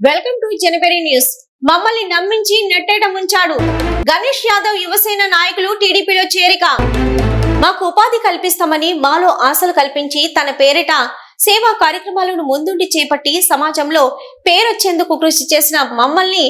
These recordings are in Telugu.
Welcome to January news. మమ్మల్ని నమ్మించి నెట్టేట ముంచాడు. గణేష్ యాదవ్ యువసేన నాయకులు టీడీపీలో చేరిక. మాకు ఉపాధి కల్పిస్తామని మాలో ఆశలు కల్పించి తన పేరిట సేవా కార్యక్రమాలను ముందుండి చేపట్టి సమాజంలో పేరొచ్చేందుకు కృషి చేసిన మమ్మల్ని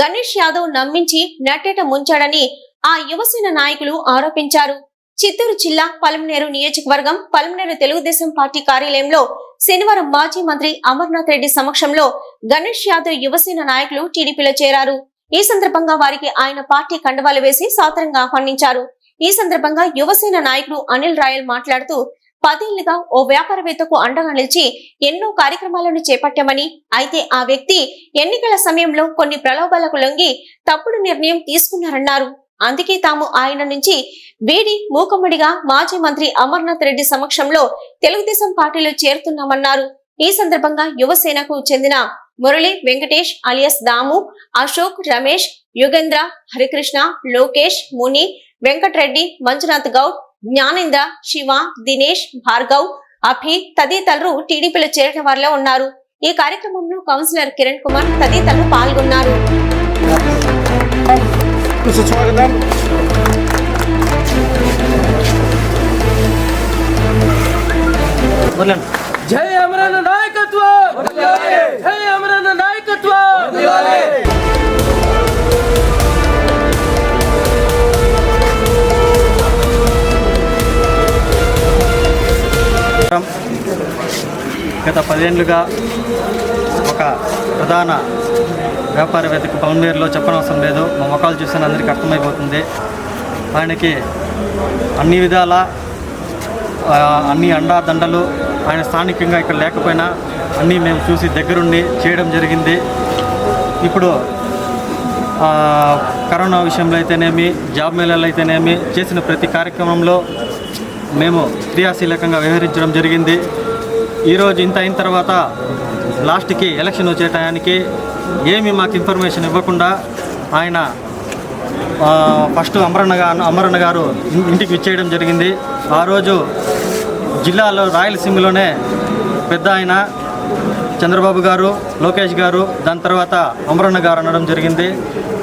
గణేష్ యాదవ్ నమ్మించి నెట్టేట ముంచాడని ఆ యువసేన నాయకులు ఆరోపించారు. చిత్తూరు జిల్లా పలమనేరు నియోజకవర్గం పలమనేరు తెలుగుదేశం పార్టీ కార్యాలయంలో శనివారం మాజీ మంత్రి అమర్నాథ్ రెడ్డి సమక్షంలో గణేష్ యాదవ్ యువసేన నాయకులు టీడీపీలో చేరారు. ఈ సందర్భంగా వారికి ఆయన పార్టీ కండవాలు వేసి సాదరంగా ఆహ్వానించారు. ఈ సందర్భంగా యువసేన నాయకుడు అనిల్ రాయల్ మాట్లాడుతూ పదేళ్ళుగా ఓ వ్యాపారవేత్తకు అండగా నిలిచి ఎన్నో కార్యక్రమాలను చేపట్టామని అయితే ఆ వ్యక్తి ఎన్నికల సమయంలో కొన్ని ప్రలోభాలకు లొంగి తప్పుడు నిర్ణయం తీసుకున్నారన్నారు. అందుకే తాము ఆయన నుంచి వీడి మూకమ్మడిగా మాజీ మంత్రి అమర్నాథ్ రెడ్డి సమక్షంలో తెలుగుదేశం పార్టీలో చేరుతున్నామన్నారు. ఈ సందర్భంగా యువసేనకు చెందిన మురళి వెంకటేష్ అలియస్ దాము అశోక్ రమేష్ యుగేంద్ర హరికృష్ణ లోకేష్ ముని వెంకటరెడ్డి మంజునాథ్ గౌడ్ జ్ఞానేంద్ర శివ దినేష్ భార్గవ్ అభి తదితరులు టీడీపీలో చేరిన వారిలో ఉన్నారు. ఈ కార్యక్రమంలో కౌన్సిలర్ కిరణ్ కుమార్ తదితరులు పాల్గొన్నారు. సుస్వాగతం జై అమరన్న నాయకత్వం జై అమరన్న నాయకత్వం గత పదేళ్ళుగా ఒక ప్రధాన వ్యాపారవేత్తకు పలమనేరులో చెప్పనవసరం లేదు. మా ముఖాలు చూసిన అందరికీ అర్థమైపోతుంది. ఆయనకి అన్ని విధాల అన్ని అండాదండలు ఆయన స్థానికంగా ఇక్కడ లేకపోయినా అన్నీ మేము చూసి దగ్గరుండి చేయడం జరిగింది. ఇప్పుడు కరోనా విషయంలో అయితేనేమి జాబ్ మేళాలు అయితేనేమి చేసిన ప్రతి కార్యక్రమంలో మేము క్రియాశీలకంగా వ్యవహరించడం జరిగింది. ఈరోజు ఇంత అయిన తర్వాత లాస్ట్కి ఎలక్షన్ వచ్చే టయానికి ఏమి మాకు ఇన్ఫర్మేషన్ ఇవ్వకుండా ఆయన ఫస్ట్ అమరన్న గారు అమరన్న గారు ఇంటికి విచ్చేయడం జరిగింది. ఆ రోజు జిల్లాలో రాయలసీమలోనే పెద్ద ఆయన చంద్రబాబు గారు లోకేష్ గారు దాని తర్వాత అమరన్న గారు అనడం జరిగింది.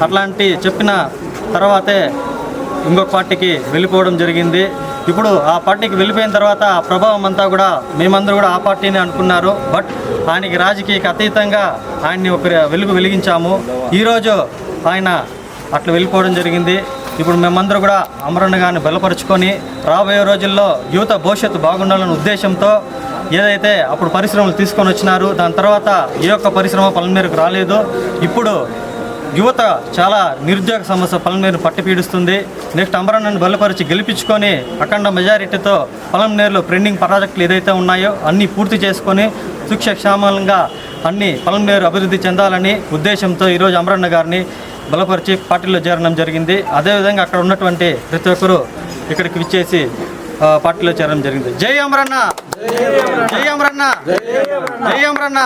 అట్లాంటి చెప్పిన తర్వాతే ఇంకొక పార్టీకి వెళ్ళిపోవడం జరిగింది. ఇప్పుడు ఆ పార్టీకి వెళ్ళిపోయిన తర్వాత ఆ ప్రభావం అంతా కూడా మేమందరూ కూడా ఆ పార్టీని అనుకున్నారు. బట్ ఆయనకి రాజకీయకి అతీతంగా ఆయన్ని ఒక వెలుగు వెలిగించాము. ఈరోజు ఆయన అట్లా వెళ్ళిపోవడం జరిగింది. ఇప్పుడు మేమందరూ కూడా అమరణగాన్ని బలపరుచుకొని రాబోయే రోజుల్లో యువత భవిష్యత్తు బాగుండాలనే ఉద్దేశంతో ఏదైతే అప్పుడు పరిశ్రమలు తీసుకొని వచ్చినారు దాని తర్వాత ఏ ఒక్క పరిశ్రమ పలమేరకు రాలేదు. ఇప్పుడు యువత చాలా నిరుద్యోగ సమస్య పలమనేరు పట్టి పీడిస్తుంది నెక్స్ట్ అమరన్నను బలపరిచి గెలిపించుకొని అఖండ మెజారిటీతో పలమనేరులో పెండింగ్ ప్రాజెక్టులు ఏదైతే ఉన్నాయో అన్నీ పూర్తి చేసుకొని సుక్షక్షేమంగా అన్ని పలమనేరు అభివృద్ధి చెందాలని ఉద్దేశంతో ఈరోజు అమరన్న గారిని బలపరిచి పార్టీలో చేరడం జరిగింది. అదేవిధంగా అక్కడ ఉన్నటువంటి ప్రతి ఒక్కరూ ఇక్కడికి విచ్చేసి పార్టీలో చేరడం జరిగింది. జై అమరన్న జై అమరన్న జై అమరన్న